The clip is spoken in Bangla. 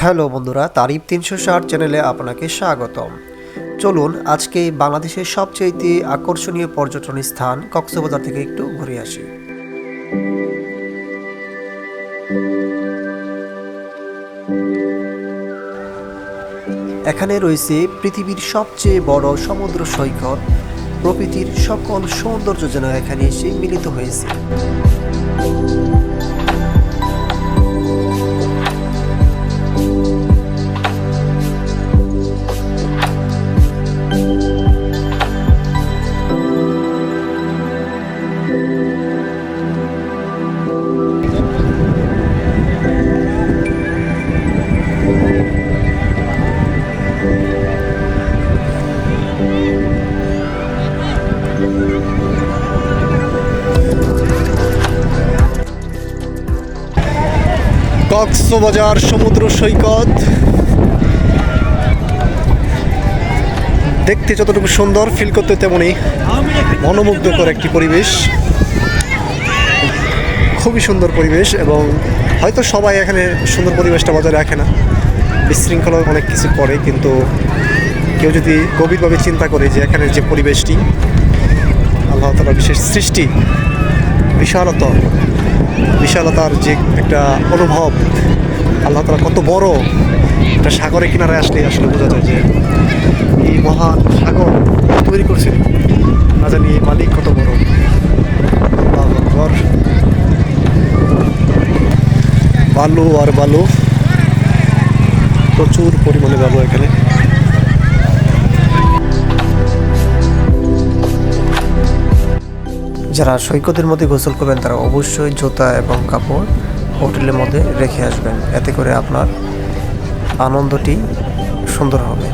হ্যালো বন্ধুরা, তারিফ তিনশো ষাট চ্যানেলে আপনাকে স্বাগতম। চলুন, আজকে বাংলাদেশের সবচেয়ে আকর্ষণীয় পর্যটন স্থান কক্সবাজার থেকে একটু ঘুরে আসি। এখানে রয়েছে পৃথিবীর সবচেয়ে বড় সমুদ্র সৈকত। প্রকৃতির সকল সৌন্দর্য যেন এখানে এসে মিলিত হয়েছে। কক্সবাজার সমুদ্র সৈকত। দেখতে যতটুকু সুন্দর ফিল করতে তেমনই মনোমুগ্ধকর একটি পরিবেশ। খুবই সুন্দর পরিবেশ এবং হয়তো সবাই এখানে সুন্দর পরিবেশটা বজায় রাখে না। বিশৃঙ্খলা অনেক কিছু করে, কিন্তু কেউ যদি গভীরভাবে চিন্তা করে যে এখানে যে পরিবেশটি, আল্লাহ তালা বিশেষ সৃষ্টি বিশালতা বিশালতার যে একটা অনুভব, আল্লাহ তালা কত বড় একটা সাগরের কিনারে আসলে আসলে বোঝা যায় যে এই মহান সাগর তৈরি করছে। না জানি এই মালিক কত বড়। বালু আর বালু প্রচুর পরিমাণে বালু এখানে। যারা সৈকতের মধ্যে গোসল করবেন, তারা অবশ্যই জুতা এবং কাপড় হোটেলের মধ্যে রেখে আসবেন। এতে করে আপনার আনন্দটি সুন্দর হবে।